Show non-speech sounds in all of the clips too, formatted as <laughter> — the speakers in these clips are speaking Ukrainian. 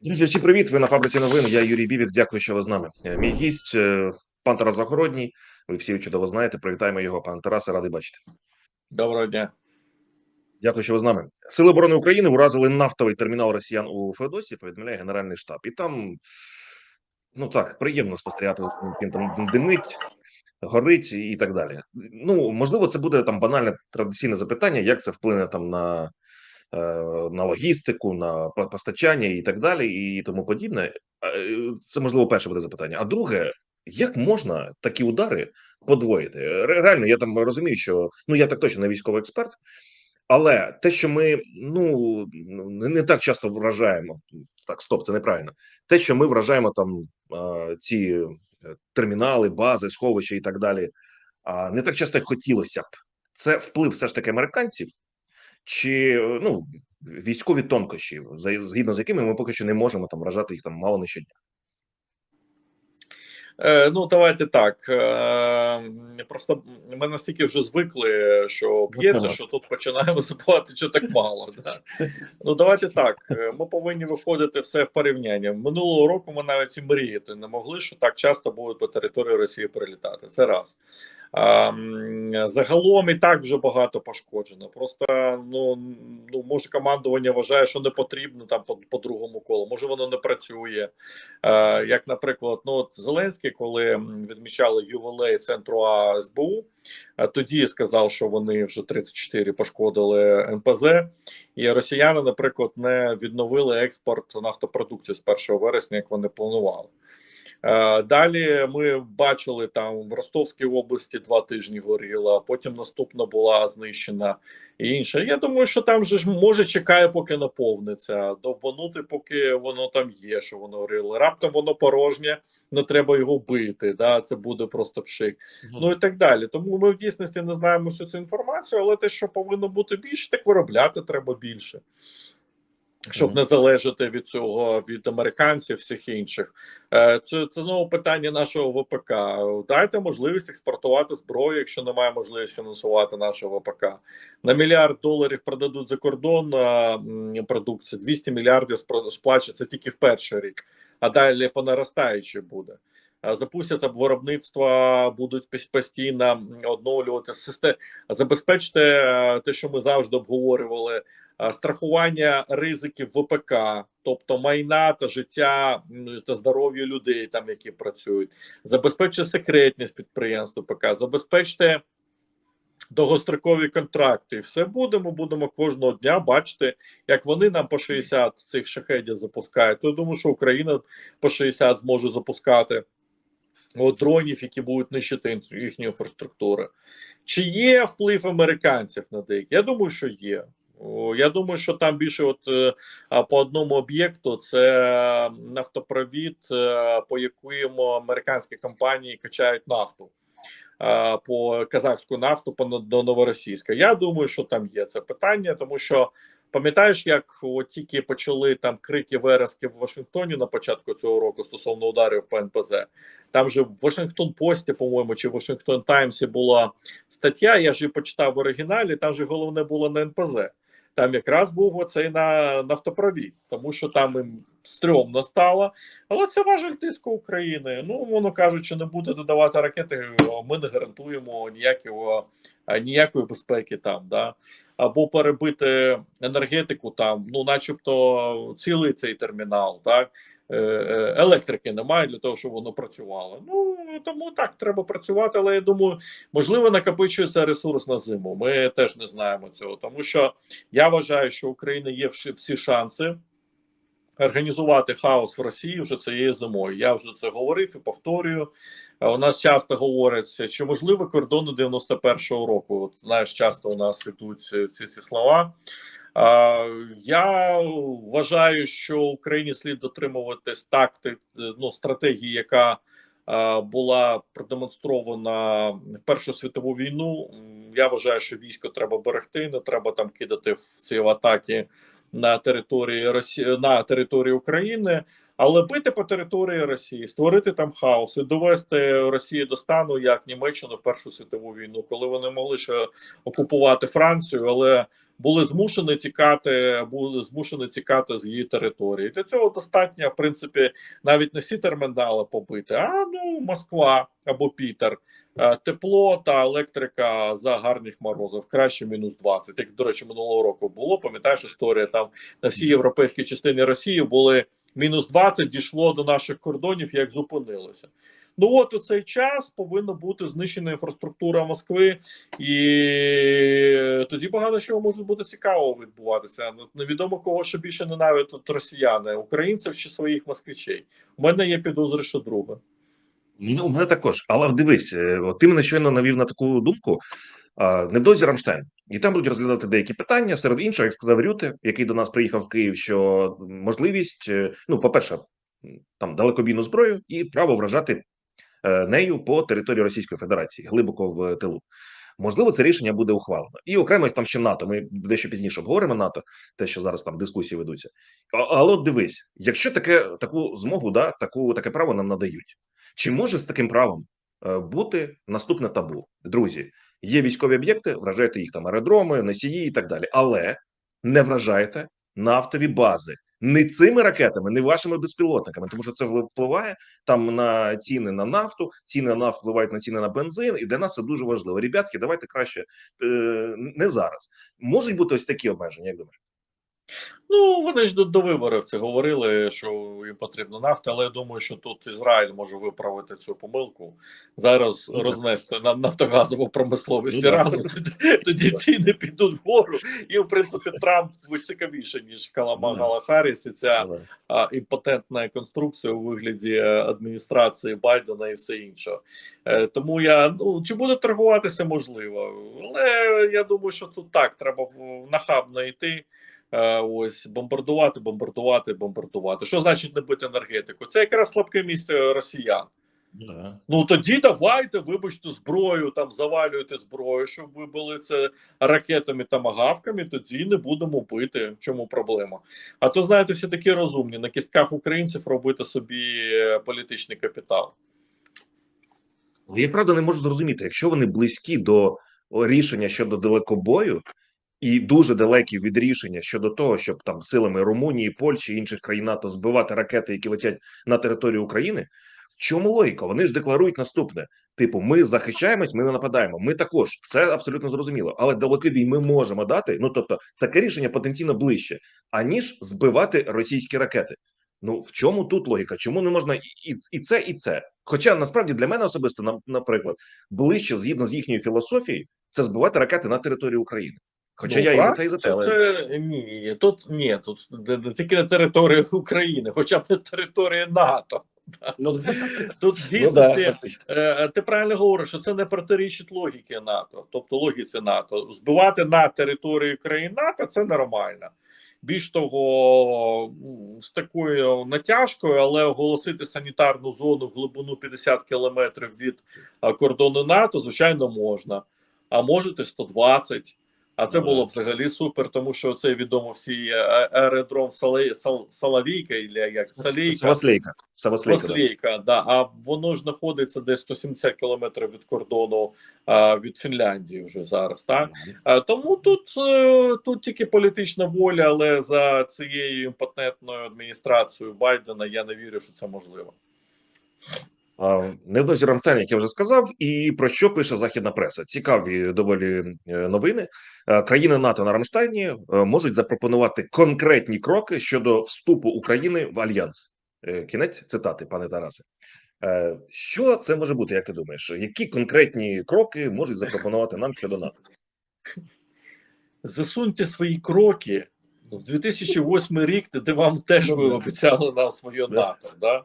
Друзі, всі привіт! Ви на фабриці новин. Я Юрій Бібік. Дякую, що ви з нами. Е, Мій гість е, пан Тарас Загородній. Ви всі чудово знаєте. Привітаємо його, пан Тарасе, радий бачити. Доброго дня. Дякую, що ви з нами. Сили оборони України уразили нафтовий термінал Росіян у Феодосі. Повідомляє Генеральний штаб. І там ну так приємно спостерігати, за там димить, горить і так далі. Ну можливо, це буде там банальне традиційне запитання, як це вплине там на. Е, На логістику, на постачання і так далі, і тому подібне. Е, Це можливо перше буде запитання. А друге, як можна такі удари подвоїти? Реально, я там розумію, що ну я так точно не військовий експерт, але те, що ми ну не, так часто вражаємо, так стоп, це неправильно. Те, що ми вражаємо там ці е, термінали, бази, сховища і так далі, не так часто, як хотілося б. Це вплив все ж таки американців, чи е, ну військові тонкощі, згідно з якими ми поки що не можемо там вражати їх там мало не щодня. Е, ну, давайте так. Е, просто ми настільки вже звикли, що б'ється, що тут починаємо забувати, що так мало. Да? Ну, давайте так. Ми повинні виходити все в порівняння. Минулого року ми навіть і мріяти не могли, що так часто будуть по території Росії перелітати. Це раз. Загалом і так вже багато пошкоджено. Просто ну, ну може командування вважає, що не потрібно там по, по другому колу. Може воно не працює. Як, наприклад, ну от Зеленський, коли відмічали ювілей центру А СБУ, е, тоді сказав, що вони вже 34 пошкодили НПЗ, і росіяни, наприклад, не відновили експорт нафтопродуктів з 1 вересня, як вони планували. Е, Далі ми бачили там в Ростовській області два тижні горіла, потім наступна була знищена і інше. Я думаю, що там же ж може чекає, поки наповниться, довбанути, поки воно там є, що воно горіло. Раптом воно порожнє, не треба його бити. Да, це буде просто пшик. Ну і так далі. Тому ми в дійсності не знаємо всю цю інформацію, але те, що повинно бути більше, так виробляти треба більше. Щоб не залежати від цього від американців, всіх інших, Е, це це знову питання нашого ВПК. Дайте можливість експортувати зброю, якщо немає можливості фінансувати нашого ВПК. На мільярд доларів продадуть за кордон продукції, 200 мільярдів сплачується тільки в перший рік, а далі по наростаючій буде. А Запустяться виробництва, будуть пос- постійно оновлювати систему. Забезпечте е, те, що ми завжди обговорювали. Е, Страхування ризиків ВПК, тобто майна та життя та здоров'я людей, там які працюють, забезпечте секретність підприємств ВПК, забезпечте довгострокові контракти. І все будемо, будемо кожного дня бачити, як вони нам по 60 цих шахедів запускають. То я думаю, що Україна по 60 зможе запускати. От дронів, які будуть нищити їхню інфраструктуру. Чи є вплив американців на деякі? Я думаю, що є. Я думаю, що там більше, от е, по одному об'єкту, це нафтопровід, е, по якому американські компанії качають нафту. По казахську нафту по до новоросійська. Я думаю, що там є це питання, тому що пам'ятаєш, як от тільки почали там крики верески в Вашингтоні на початку цього року стосовно ударів по НПЗ. Там же в Вашингтон Пості, по-моєму, чи в Вашингтон Таймсі була стаття. Я ж її почитав в оригіналі. Там же головне було на НПЗ. Там якраз був оцей на нафтопровід, тому що там їм стрьомно стало. Але це важель тиску України. Ну, воно кажучи, не буде додавати ракети, ми не гарантуємо ніякого, ніякої безпеки там. Да? Або перебити енергетику там, ну, начебто, цілий цей термінал. Так? Е, е, Електрики немає для того, щоб воно працювало. Ну тому так треба працювати, але я думаю, можливо, накопичується ресурс на зиму. Ми теж не знаємо цього, тому що я вважаю, що Україна є всі шанси організувати хаос в Росії вже цією зимою. Я вже це говорив і повторюю. Е, У нас часто говориться, чи можливо кордони 91-го року. От знаєш, часто у нас ідуть ці, ці, ці слова. Я вважаю, що Україні слід дотримуватись такти, ну, стратегії, яка була продемонстрована в Першу світову війну. Я вважаю, що військо треба берегти, не треба там кидати в ці атаки на території Росії на території України, але бити по території Росії, створити там хаос і довести Росію до стану як Німеччину в Першу світову війну, коли вони могли ще окупувати Францію, але були змушені тікати, були змушені тікати з її території. Для цього достатньо, в принципі, навіть не всі термінали побити, а ну Москва або Пітер. Е, Тепло та електрика за гарних морозів, краще мінус 20. Як, до речі, минулого року було. Пам'ятаєш історія там на всій європейській частині Росії були мінус 20, дійшло до наших кордонів, як зупинилося. Ну от у цей час повинна бути знищена інфраструктура Москви, і тоді багато чого може бути цікавого відбуватися. Ну, Невідомо кого ще більше ненавидять росіяни, українців чи своїх москвичей. У мене є підозри, що друге. Ну, у мене також. Але дивись, е, ти мене щойно навів на таку думку. Невдовзі Рамштайн, і там будуть розглядати деякі питання. Серед іншого, як сказав Рюте, який до нас приїхав в Київ, що можливість, е, ну, по-перше, там далекобійну зброю і право вражати нею по території Російської Федерації, глибоко в тилу. Можливо, це рішення буде ухвалено. І окремо там ще НАТО. Ми дещо пізніше обговоримо НАТО, те, що зараз там дискусії ведуться. Але от дивись, якщо таке таку змогу, да, таку таке право нам надають. Чи може з таким правом е, бути наступне табу? Друзі, є військові об'єкти, вражайте їх там аеродроми, носії і так далі, але не вражайте нафтові бази не цими ракетами, не вашими безпілотниками, тому що це впливає там на ціни на нафту, ціни на нафту впливають на ціни на бензин, і для нас це дуже важливо. Ребятки, давайте краще е, не зараз. Можуть бути ось такі обмеження, як думаєш? Ну вони ж до, до виборів це говорили, що їм потрібна нафта, але я думаю, що тут Ізраїль може виправити цю помилку. Зараз Ну, так. рознести на нафтогазову промисловість Ну. Ірану, тоді, тоді ціни підуть вгору. І в принципі Трамп цікавіше ніж Камала Харріс і ця Ну, да. а, імпотентна конструкція у вигляді е, адміністрації Байдена і все інше. Е, Тому я ну чи буде торгуватися можливо, але я думаю, що тут так треба нахабно йти. Е, Ось бомбардувати, бомбардувати, бомбардувати. Що значить не бити енергетику? Це якраз слабке місце росіян. Ну. Ну тоді давайте, вибачте, зброю там завалюйте зброю, щоб ви були це ракетами та магавками. Тоді не будемо бити. В чому проблема? А то знаєте, всі такі розумні на кістках українців робити собі е, політичний капітал. Я правда не можу зрозуміти, якщо вони близькі до рішення щодо далекобою і дуже далекі від рішення щодо того, щоб там силами Румунії, Польщі інших країн НАТО збивати ракети, які летять на територію України. В чому логіка? Вони ж декларують наступне: типу, ми захищаємось, ми не нападаємо. Ми також все абсолютно зрозуміло. Але далекобій ми можемо дати. Ну тобто, таке рішення потенційно ближче, аніж збивати російські ракети. Ну в чому тут логіка? Чому не можна і, і це, і це? Хоча насправді для мене особисто, наприклад, ближче згідно з їхньою філософією, це збивати ракети на території України. Хоча Ну, я і за те, і за те, це, але це ні, тут ні, тут тільки на території <laughs> України, хоча б на території НАТО. <laughs> ну, Тут в ну, дійсності да. Е, Ти правильно говориш, що це не протирічить логіки НАТО, тобто логіці НАТО. Збивати на території країн НАТО це нормально. Більш того, ну, з такою натяжкою, але оголосити санітарну зону в глибину 50 кілометрів від кордону НАТО, звичайно, можна. А можете 120. А це було взагалі супер, тому що це відомо всі е, аеродром Сале- Сал- Салавійка, і як Салійка. Саваслейка. Саваслейка, да. Да. А воно ж знаходиться десь 170 кілометрів від кордону а, від Фінляндії вже зараз. Так а, тому тут, е, тут тільки політична воля, але за цією імпотентною адміністрацією Байдена я не вірю, що це можливо. Невдовзі Рамштайн, як я вже сказав, і про що пише західна преса? Цікаві доволі е, новини. Е, Країни НАТО на Рамштайні е, можуть запропонувати конкретні кроки щодо вступу України в альянс. Кінець цитати, пане Тарасе. Що це може бути? Як ти думаєш? Які конкретні кроки можуть запропонувати нам щодо НАТО? <laughs> Засуньте свої кроки в 2008 рік, де вам теж Ну, ви обіцяли нам своє НАТО. Да?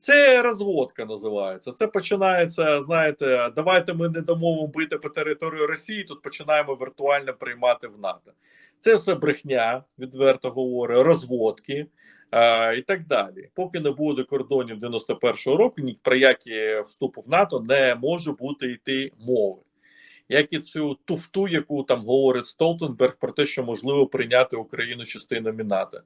Це розводка називається. Це починається. Знаєте, давайте ми не дамо бити по території Росії. Тут починаємо віртуально приймати в НАТО. Це все брехня, відверто говорю, розводки е, і так далі. Поки не буде кордонів 91-го року, ні про які вступу в НАТО не може бути йти мови. Як і цю туфту, яку там говорить Столтенберг про те, що можливо прийняти Україну частинами НАТО.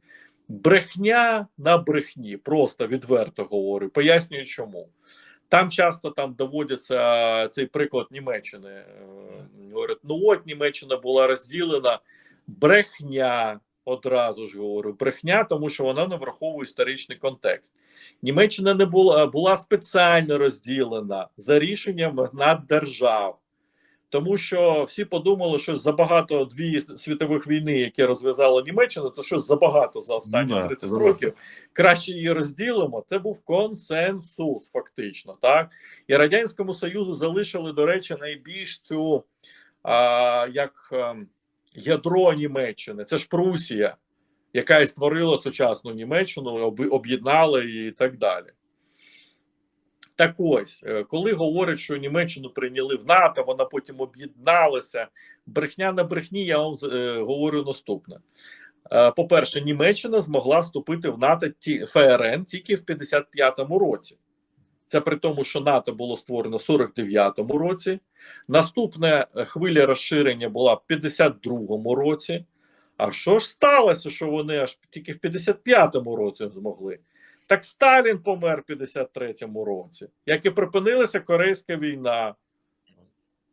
Брехня на брехні, просто відверто говорю. Пояснюю, чому. Там часто там доводиться цей приклад Німеччини. Е, Говорять, ну от Німеччина була розділена Брехня, одразу ж говорю, брехня, тому що вона не враховує історичний контекст. Німеччина не була була спеціально розділена за рішенням наддержав. Тому що всі подумали, що забагато дві світових війни, які розв'язала Німеччина, це щось забагато за останні Ну 30 забагато. років. Краще її розділимо. Це був консенсус, фактично. Так і радянському союзу залишили, до речі, найбільш цю а, як ем, ядро Німеччини. Це ж Прусія, яка і створила сучасну Німеччину, об- об'єднала її і так далі. Так ось, е, коли говорять, що Німеччину прийняли в НАТО, вона потім об'єдналася. Брехня на брехні, я вам е, говорю наступне. Е, По-перше, Німеччина змогла вступити в НАТО ФРН тільки в 55-му році. Це при тому, що НАТО було створено в 49-му році. Наступна хвиля розширення була в 52-му році. А що ж сталося, що вони аж тільки в 55-му році змогли? Так Сталін помер в 53-му році, як і припинилася Корейська війна,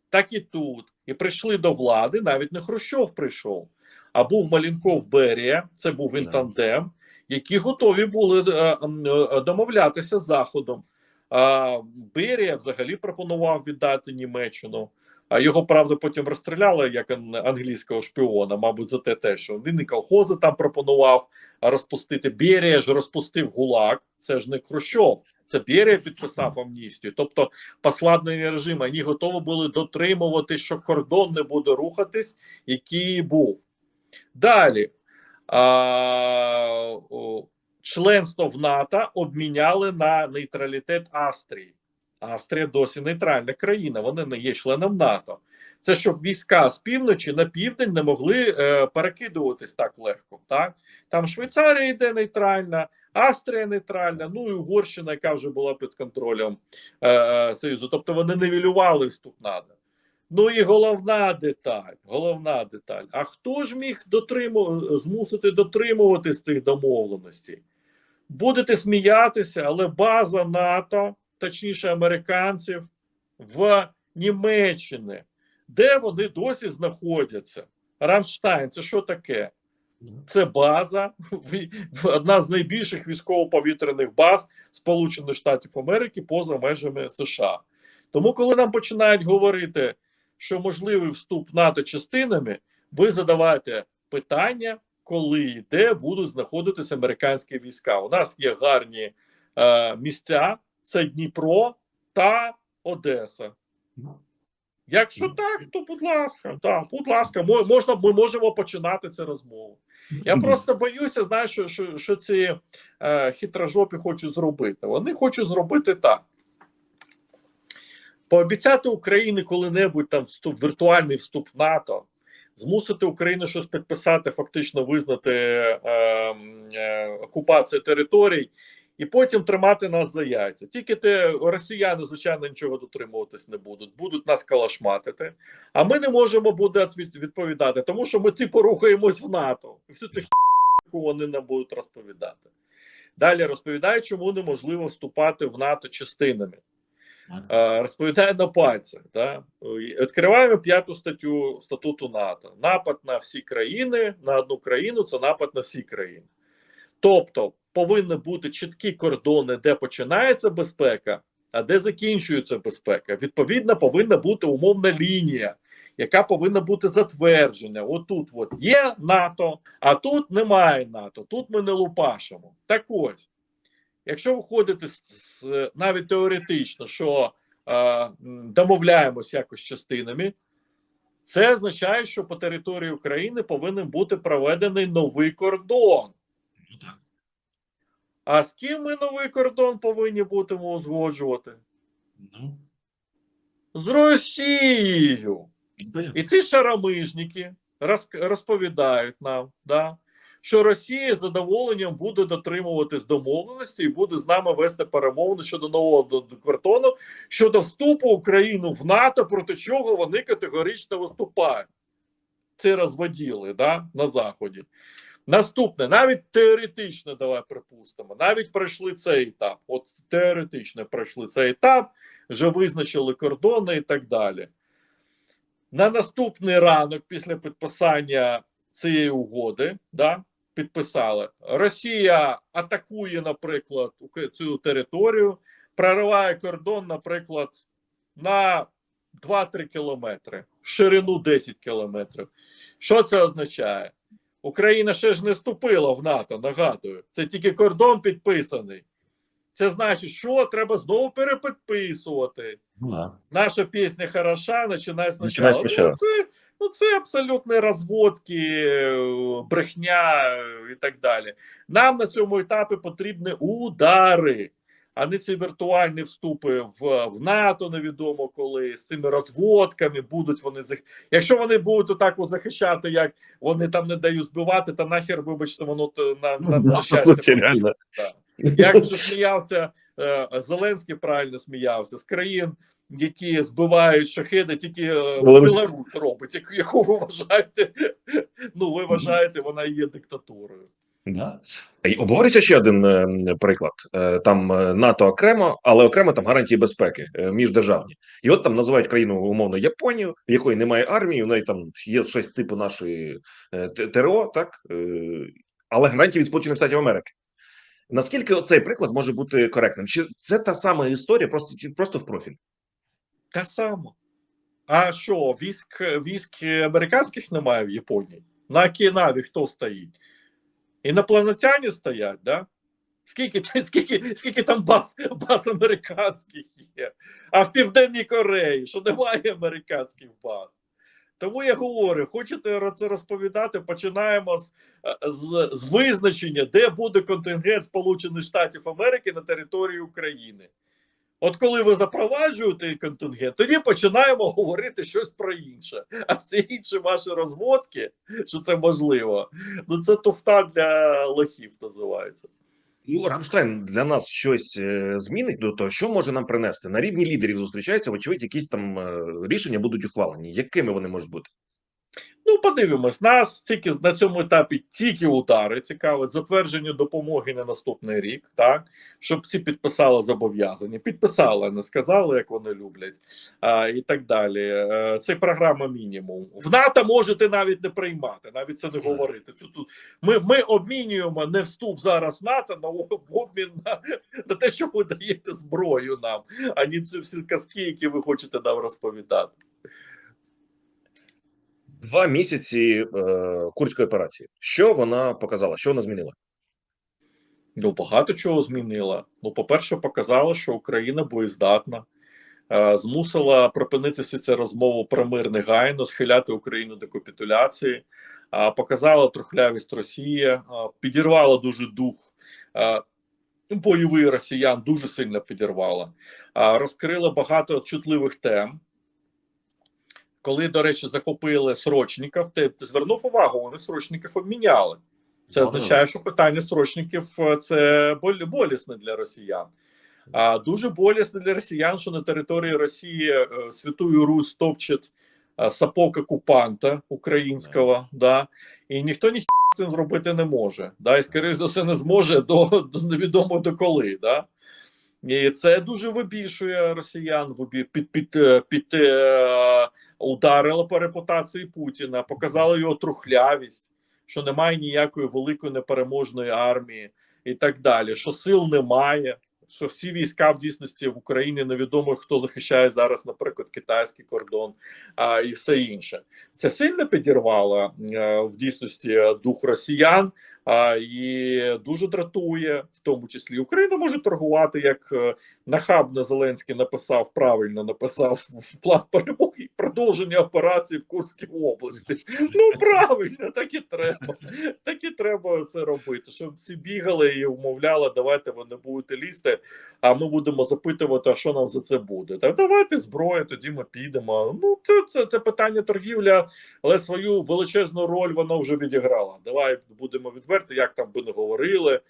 так і тут. І прийшли до влади, навіть не Хрущов прийшов, а був Малінков Берія, це був він тандем, які готові були е, е, домовлятися з Заходом. Берія взагалі пропонував віддати Німеччину. А його правда потім розстріляли як англійського шпіона, мабуть, за те, те, що він і колхози там пропонував розпустити. Берія ж розпустив ГУЛАГ, це ж не Хрущов. Це Берія підписав амністію. Тобто послаблений режим, вони готові були дотримувати, що кордон не буде рухатись, який був. Далі а, членство в НАТО обміняли на нейтралітет Австрії. Австрія досі нейтральна країна, вони не є членом НАТО. Це щоб війська з півночі на південь не могли е, перекидуватись так легко. Так? Там Швейцарія йде нейтральна, Австрія нейтральна, ну і Угорщина, яка вже була під контролем е, е, Союзу. Тобто вони нивелювали вступ НАТО. Ну і головна деталь, головна деталь. А хто ж міг дотриму, змусити дотримуватись тих домовленостей? Будете сміятися, але база НАТО, точніше американців, в Німеччині, де вони досі знаходяться. Рамштайн, це що таке? Це база, одна з найбільших військово-повітряних баз Сполучених Штатів Америки поза межами США. Тому, коли нам починають говорити, що можливий вступ НАТО частинами, ви задавайте питання, коли і де будуть знаходитися американські війська. У нас є гарні е, місця: це Дніпро та Одеса. Якщо так, то будь ласка, так, будь ласка, мо- можна, ми можемо починати цю розмову. Я просто боюся, знаєш, що, що, що ці е, хитрожопі хочуть зробити. Вони хочуть зробити так. Пообіцяти Україні коли-небудь там вступ, віртуальний вступ в НАТО, змусити Україну щось підписати, фактично визнати е, е, окупацію територій, і потім тримати нас за яйця. Тільки те росіяни, звичайно, нічого дотримуватись не будуть, будуть нас калашматити. А ми не можемо буде відповідати, тому що ми типу рухаємось в НАТО. І всю цю яку вони нам будуть розповідати. Далі розповідають, чому неможливо вступати в НАТО частинами. Розповідає на пальцях. Да? Відкриваємо п'яту статтю статуту НАТО. Напад на всі країни, на одну країну це напад на всі країни. Тобто повинні бути чіткі кордони, де починається безпека, а де закінчується безпека. Відповідно, повинна бути умовна лінія, яка повинна бути затверджена. Отут от є НАТО, а тут немає НАТО. Тут ми не лупашимо. Так ось, якщо виходити з, навіть теоретично, що е, домовляємось якось частинами, це означає, що по території України повинен бути проведений новий кордон. Ну так. А з ким ми новий кордон повинні будемо узгоджувати? Ну, З Росією. І ці шарамижники розповідають нам, да, що Росія з задоволенням буде дотримуватись домовленості і буде з нами вести перемовини щодо нового до- до кордону, щодо вступу України в НАТО, проти чого вони категорично виступають. Це розводіли да, на Заході. Наступне, навіть теоретично, давай припустимо, навіть пройшли цей етап. От теоретично пройшли цей етап, вже визначили кордони і так далі. На наступний ранок, після підписання цієї угоди, да, підписали. Росія атакує, наприклад, цю територію, прориває кордон, наприклад, на 2-3 кілометри, в ширину 10 кілометрів. Що це означає? Україна ще ж не вступила в НАТО, нагадую. Це тільки кордон підписаний. Це значить, що треба знову перепідписувати. Ну. Наша пісня хороша, починає спочатку. Ну, це, ну, це абсолютні розводки, брехня і так далі. Нам на цьому етапі потрібні удари, а не ці віртуальні вступи в, в НАТО, невідомо коли, з цими розводками будуть вони зах... Якщо вони будуть отак от захищати, як вони там не дають збивати, то нахер, вибачте, воно то на, на Ну, да, щастя. реально. Як вже сміявся е, Зеленський правильно сміявся з країн, які збивають шахеди, тільки е, Білорусь. Білорусь робить, яку ви вважаєте, ну ви вважаєте, вона є диктатурою. Да. Обговорюється ще один е, приклад. Е, Там е, НАТО окремо, але окремо там гарантії безпеки е, міждержавні. І от там називають країну умовно Японію, в якої немає армії, у неї там є щось типу нашої е, ТРО, так е, але гарантії від Сполучених Штатів Америки. Наскільки цей приклад може бути коректним? Чи це та сама історія, просто просто в профіль? Та саме. А що, військ, військ американських немає в Японії? На Окінаві хто стоїть? Інопланетяни стоять, да? Скільки, <laughs> скільки, скільки там баз, баз американських є? А в Південній Кореї, що немає американських баз. Тому я говорю, хочете це розповідати, починаємо з, з, з визначення, де буде контингент Сполучених Штатів Америки на території України. От коли ви запроваджуєте контингент, тоді починаємо говорити щось про інше. А всі інші ваші розводки, що це можливо, ну це туфта для лохів називається. Ну, Рамштайн для нас щось е, змінить до того, що може нам принести на рівні лідерів. Зустрічаються, вочевидь, якісь там е, рішення будуть ухвалені. Якими вони можуть бути? Ну, подивимось, нас тільки на цьому етапі тільки удари цікавить, затвердження допомоги на наступний рік, так щоб всі підписали зобов'язання. Підписали, не сказали, як вони люблять, а, і так далі. Е, Це програма мінімум. В НАТО можете навіть не приймати, навіть це не говорити. Це тут ми, ми обмінюємо не вступ зараз в НАТО на обмін на, на те, що ви даєте зброю нам, а не ці всі казки, які ви хочете нам розповідати. Два місяці е, курської операції. Що вона показала? Що вона змінила? Ну, багато чого змінила. Ну, по-перше, показала, що Україна боєздатна, е, змусила припинити всі ці розмови про мир негайно, схиляти Україну до капітуляції, е, показала трухлявість Росії, е, підірвала дуже дух е, бойовий росіян, дуже сильно підірвала, розкрила багато чутливих тем. Коли, до речі, захопили срочників, ти, ти звернув увагу, вони срочників обміняли. Це означає, що питання срочників е, це болісне для росіян. А дуже болісне для росіян, що на території Росії е, Святую Русь топчет е, сапог окупанта українського, да, і ніхто ні з цим зробити не може. Да, і скоріш за все не зможе до, до невідомо до коли. Да. І це дуже вибільшує росіян, під, під, е, під, е, ударило по репутації Путіна, показало його трухлявість, що немає ніякої великої непереможної армії і так далі. Що сил немає, що всі війська в дійсності в Україні невідомо хто захищає зараз, наприклад, китайський кордон а, і все інше. Це сильно підірвало е, в дійсності дух росіян і дуже дратує, в тому числі Україна може торгувати як е, нахабно Зеленський написав, правильно написав в план перемоги продовження операції в Курській області. Ну правильно, так і треба. Так і треба це робити. Щоб всі бігали і вмовляли, давайте ви не будете лізти, а ми будемо запитувати, а що нам за це буде. Так давайте зброю, тоді ми підемо. Ну це, це, це питання торгівля, але свою величезну роль воно вже відіграло. Давай будемо відверти, як там би не говорили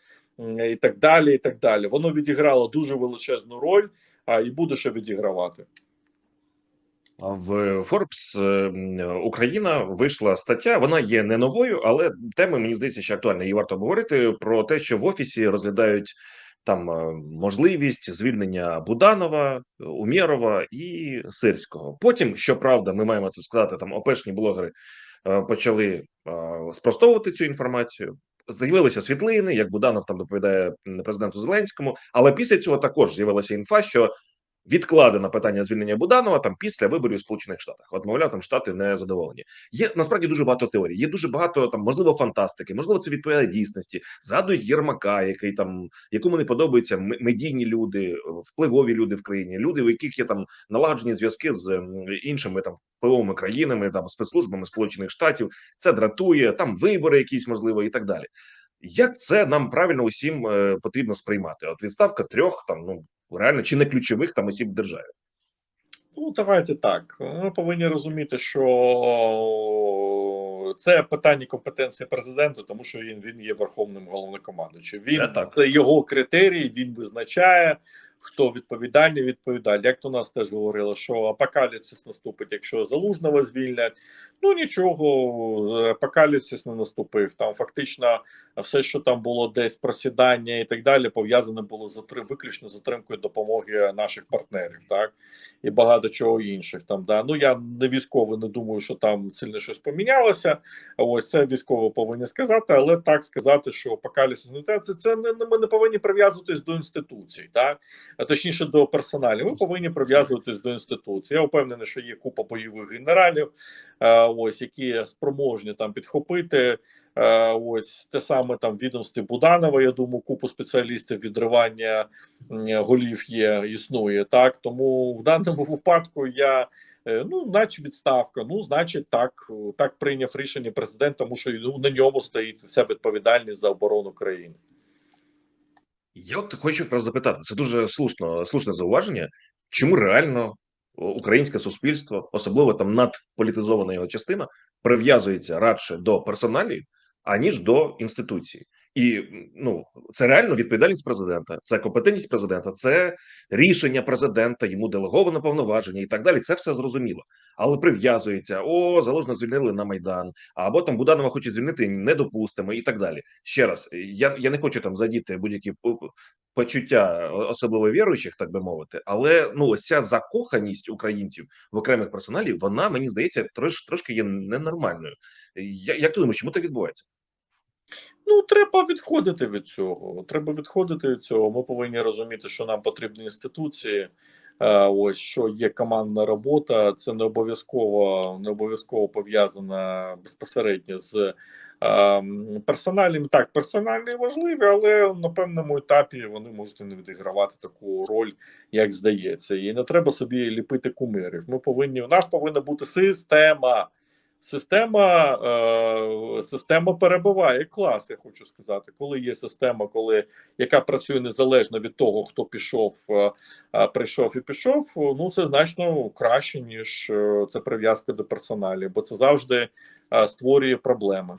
і так далі. і так далі. Воно відіграло дуже величезну роль, а і буде ще відігравати. В Forbes е, Україна вийшла стаття. Вона є не новою, але теми мені здається, що актуальна. Її варто обговорити про те, що в офісі розглядають там е, можливість звільнення Буданова, Умєрова і Сирського. Потім, щоправда, ми маємо це сказати. Там опешні блогери е, почали спростовувати цю інформацію. З'явилися світлини, як Буданов там доповідає президенту Зеленському. Але після цього також з'явилася інфа, що відкладено питання звільнення Буданова там після виборів в Сполучених Штатах. От мовляв, там штати не задоволені. Є насправді дуже багато теорій. Є дуже багато там, можливо, фантастики, можливо, це відповідає дійсності. Згадують Єрмака, який там якому не подобаються медійні люди, впливові люди в країні, люди, у яких є там налагоджені зв'язки з іншими там впливовими країнами, там спецслужбами Сполучених Штатів. Це дратує там вибори, якісь можливо, і так далі. Як це нам правильно усім е, потрібно сприймати? От відставка трьох там ну реально чи не ключових там осіб в державі. Ну, давайте так. Ми повинні розуміти, що це питання компетенції президента, тому що він, він є верховним головнокомандуючим. Він Це так. це його критерії, він визначає. Хто відповідальний, відповідальний. Як то нас теж говорили, що апокаліпсис наступить, якщо залужного звільнять. Ну нічого, апокаліпсис не наступив. Там фактично все, що там було десь просідання і так далі, пов'язане було з затри- виключно з отримкою допомоги наших партнерів, так і багато чого інших. Там да ну я не військовий, не думаю, що там сильно щось помінялося. Ось це військово повинні сказати, але так сказати, що апокаліпсис це, це не ми не повинні прив'язуватись до інституцій, так а точніше до персоналів. Ми повинні прив'язуватись до інституцій. Я впевнений, що є купа бойових генералів, ось які спроможні там підхопити. Е, Ось те саме там відомстві Буданова. Я думаю, купу спеціалістів відривання голів є, існує так. Тому в даному випадку я е, ну, наче відставка. Ну, значить, так так прийняв рішення президент, тому що ну, на ньому стоїть вся відповідальність за оборону країни. Я от хочу якраз запитати, це дуже слушно, слушне зауваження. Чому реально українське суспільство, особливо там надполітизована його частина, прив'язується радше до персоналів, аніж до інституції? І ну це реально відповідальність президента, це компетентність президента, це рішення президента, йому делеговано повноваження і так далі. Це все зрозуміло. Але прив'язується: о, залужно звільнили на майдан, або там Буданова хочуть звільнити, не допустимо, і так далі. Ще раз, я, я не хочу там задіти будь-які п- почуття, особливо віруючих, так би мовити, але ну ось ця закоханість українців в окремих персоналів, вона мені здається трош, трошки є ненормальною. Я, як ти думаєш, чому так відбувається? Ну, треба відходити від цього. Треба відходити від цього. Ми повинні розуміти, що нам потрібні інституції. Е, Ось що є командна робота, це не обов'язково не обов'язково пов'язана безпосередньо з е, персональним. Так, персональні важливі, але на певному етапі вони можуть не відігравати таку роль, як здається. І не треба собі ліпити кумирів. Ми повинні у нас повинна бути система. Система е, система перебуває клас, я хочу сказати. Коли є система, коли яка працює незалежно від того, хто пішов, е, е, прийшов і пішов. Ну це значно краще ніж це прив'язка до персоналів, бо це завжди створює проблеми.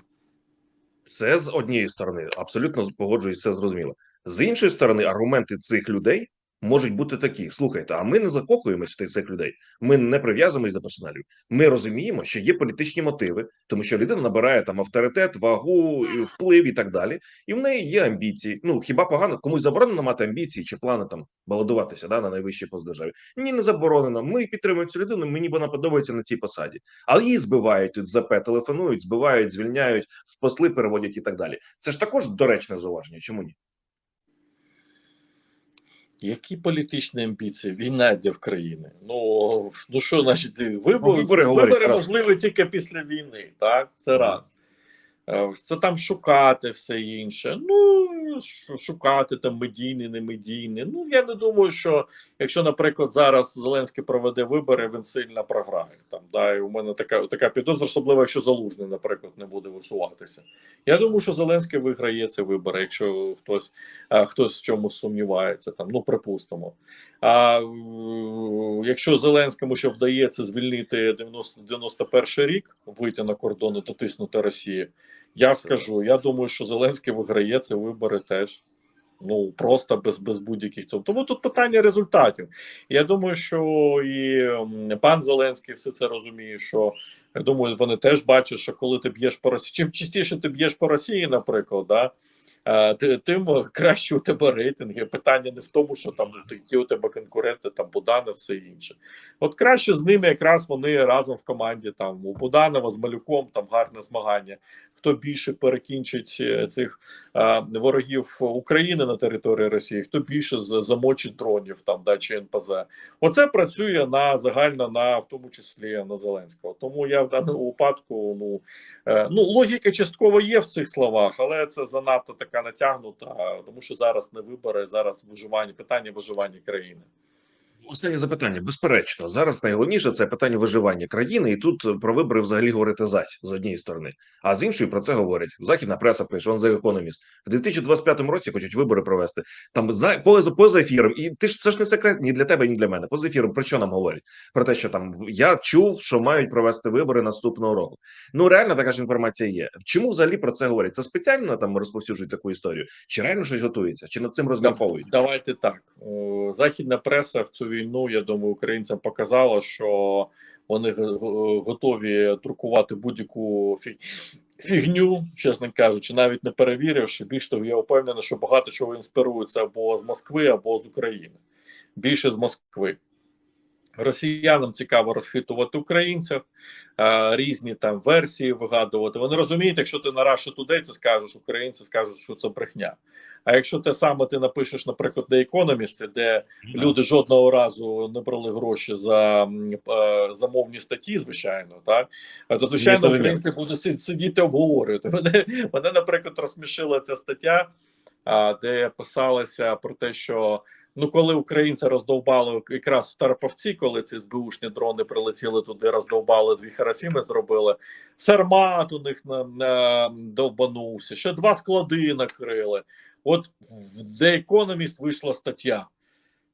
Це з однієї сторони, абсолютно погоджуюсь, це зрозуміло. З іншої сторони, аргументи цих людей можуть бути такі: слухайте, а ми не закохуємось в цих людей. Ми не прив'язуємось до персоналів. Ми розуміємо, що є політичні мотиви, тому що людина набирає там авторитет, вагу, вплив і так далі. І в неї є амбіції. Ну хіба погано комусь заборонено мати амбіції чи плани там балотуватися да, на найвищий пост держави? Ні, не заборонено. Ми підтримуємо цю людину. Мені вона подобається на цій посаді. Але її збивають тут ЗП, телефонують, збивають, звільняють, в посли переводять і так далі. Це ж також доречне зауваження. Чому ні? Які політичні амбіції? Війна йде в країни. Ну ну що, значить, вибори, вибори вибори, можливі тільки після війни, так? Це раз. Е, Це там шукати все інше. Ну, шукати там медійний, не медійний. Ну, я не думаю, що якщо, наприклад, зараз Зеленський проведе вибори, він сильно програє. Там, да, і у мене така, така підозра, особливо, якщо Залужний, наприклад, не буде висуватися. Я думаю, що Зеленський виграє ці вибори, якщо хтось, а, хтось в чомусь сумнівається, там, ну, припустимо. А е, якщо Зеленському ще вдається звільнити 90, 91 рік, вийти на кордони, дотиснути Росію, я скажу, я думаю, що Зеленський виграє ці вибори теж. Ну просто без, без будь-яких тому. Тому тут питання результатів. Я думаю, що і пан Зеленський все це розуміє. Що я думаю, вони теж бачать, що коли ти б'єш по Росії, чим частіше ти б'єш по Росії, наприклад, да, е, тим краще у тебе рейтинги. Питання не в тому, що там які у тебе конкуренти, там Буданов, все інше. От краще з ними якраз вони разом в команді. Там у Буданова з Малюком там гарне змагання. Хто більше перекінчить е, цих ворогів України на території Росії, хто більше замочить дронів там да чи НПЗ. Оце працює на загально на в тому числі на Зеленського. Тому я в даному випадку ну е, ну логіка частково є в цих словах, але це занадто така натягнута, тому що зараз не вибори, зараз виживання, питання виживання країни. Останнє запитання. Безперечно, зараз найголовніше це питання виживання країни, і тут е, про вибори взагалі говорити зась з однієї сторони, а з іншої про це говорять. Західна преса пише, он за економіст. В 2025 році хочуть вибори провести там за поза поза ефіром. І ти ж це ж не секрет ні для тебе, ні для мене. Поза ефіром про що нам говорять? Про те, що там я чув, що мають провести вибори наступного року. Ну реально така ж інформація є. Чому взагалі про це говорять? Це спеціально там розповсюджують таку історію? Чи реально щось готується? Чи над цим розмірковують? Давайте так. Західна преса в цю війну, я думаю, українцям показала, що вони готові друкувати будь-яку фігню, чесно кажучи, навіть не перевіривши. Більш того, я впевнений, що багато чого інспірується або з Москви, або з України. Більше з Москви. Росіянам цікаво розхитувати українців, різні там версії вигадувати. Вони розуміють, якщо ти на Russia Today це скажеш, українці скажуть, що це брехня. А якщо те саме ти напишеш, наприклад, The Economist, де люди жодного разу не брали гроші за е, замовні статті, звичайно, так то звичайно українці будуть сидіти обговорювати. Мене, мене, наприклад, розсмішила ця стаття, де писалося про те, що. Ну, коли українці роздовбали якраз в Тарповці, коли ці СБУшні дрони прилетіли туди, роздовбали дві Харасіми, зробили Сармат у них на, на довбанувся, ще два склади накрили. От в The Economist вийшла стаття: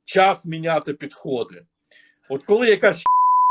час міняти підходи. От коли якась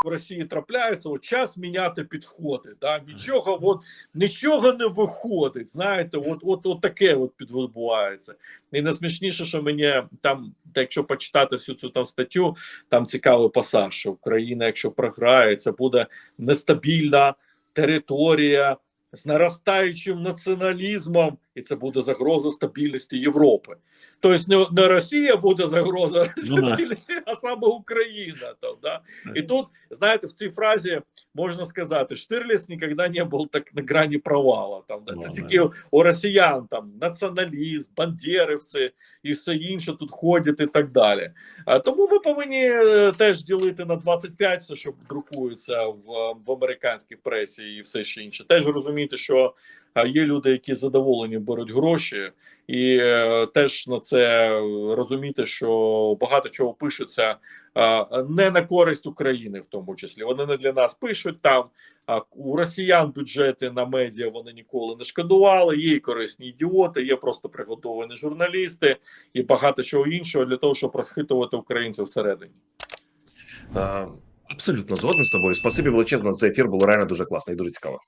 в Росії трапляється, от час міняти підходи. Да? Нічого, от, нічого не виходить. Знаєте, от, от, от таке от підбувається. І найсмішніше, що мені там, якщо почитати всю цю там статтю, там цікавий пасаж, що Україна, якщо програє, це буде нестабільна територія з наростаючим націоналізмом, і це буде загроза стабільності Європи. Тобто не, Росія буде загроза Ну стабільності, а саме Україна. Там, да? І тут, знаєте, в цій фразі можна сказати, Штирліц ніколи не був так на грані провала. Там, да? Це Ну, тільки у росіян там націоналізм, бандерівці і все інше тут ходять і так далі. А, тому ми повинні е, теж ділити на 25 все, що друкується в, в американській пресі і все ще інше. Теж розуміти, що а, є люди, які задоволені беруть гроші, і е, теж на це розуміти, що багато чого пишеться не на користь України, в тому числі. Вони не для нас пишуть там. А у росіян бюджети на медіа вони ніколи не шкодували. Є і корисні ідіоти, є просто приготовані журналісти і багато чого іншого для того, щоб розхитувати українців всередині. Е, Абсолютно згоден з тобою. Спасибі величезно за цей ефір. Було реально дуже класно і дуже цікаво.